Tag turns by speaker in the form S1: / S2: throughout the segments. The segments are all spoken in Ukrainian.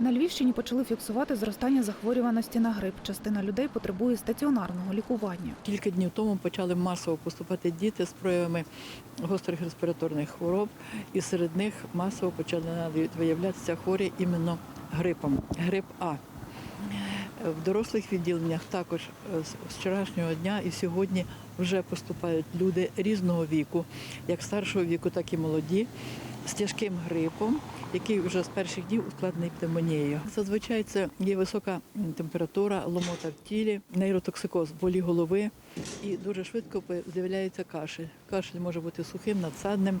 S1: На Львівщині почали фіксувати зростання захворюваності на грип. Частина людей потребує стаціонарного лікування.
S2: Кілька днів тому почали масово поступати діти з проявами гострих респіраторних хвороб, і серед них масово почали виявлятися хворі іменно грипом, грип А. В дорослих відділеннях також е, з вчорашнього дня і сьогодні вже поступають люди різного віку, як старшого віку, так і молоді, з тяжким грипом, який вже з перших днів ускладнений пневмонією. Зазвичай це є висока температура, ломота в тілі, нейротоксикоз, болі голови, і дуже швидко з'являється кашель. Кашель може бути сухим, надсадним,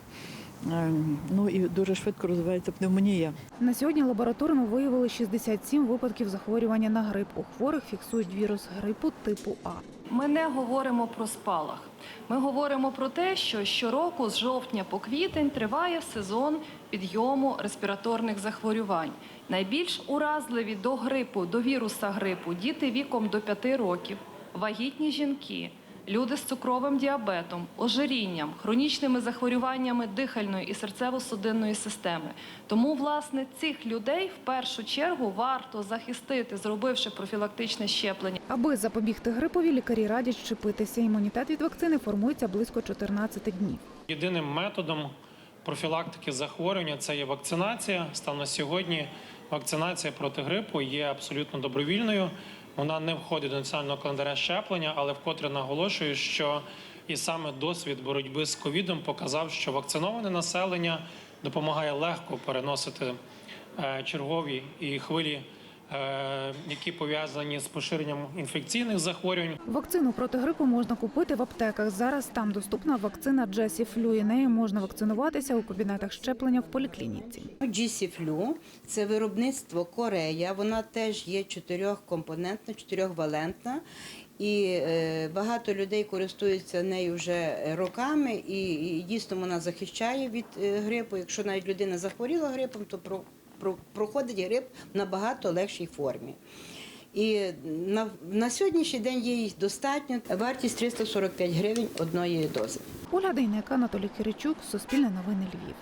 S2: ем, ну і дуже швидко розвивається пневмонія.
S1: На сьогодні лабораторно виявили 67 випадків захворювання на грип. У хворих фіксують вірус грипу типу А.
S3: Ми не говоримо про спалах. Ми говоримо про те, що щороку з жовтня по квітень триває сезон підйому респіраторних захворювань. Найбільш уразливі до грипу, до віруса грипу діти віком до 5 років, вагітні жінки, люди з цукровим діабетом, ожирінням, хронічними захворюваннями дихальної і серцево-судинної системи. Тому, власне, цих людей в першу чергу варто захистити, зробивши профілактичне щеплення.
S1: Аби запобігти грипові, лікарі радять щепитися. Імунітет від вакцини формується близько 14 днів.
S4: Єдиним методом профілактики захворювання це є вакцинація. Станом на сьогодні вакцинація проти грипу є абсолютно добровільною. Вона не входить до національного календаря щеплення, але вкотре наголошую, що і саме досвід боротьби з ковідом показав, що вакциноване населення допомагає легко переносити е, чергові і хвилі, які пов'язані з поширенням інфекційних захворювань.
S1: Вакцину проти грипу можна купити в аптеках. Зараз там доступна вакцина Джесі Флю. І нею можна вакцинуватися у кабінетах щеплення в поліклініці.
S5: GC-Flu – це виробництво Корея. Вона теж є чотирьохкомпонентна, чотирьохвалентна. І е, багато людей користуються нею вже роками, і, дійсно вона захищає від е, грипу. Якщо навіть людина захворіла грипом, то проходить грип в набагато легшій формі. І на, на сьогоднішній день її достатньо. Вартість 345 гривень одної дози.
S1: Оля Дейнека, Анатолій Киричук, Суспільне новини Львів.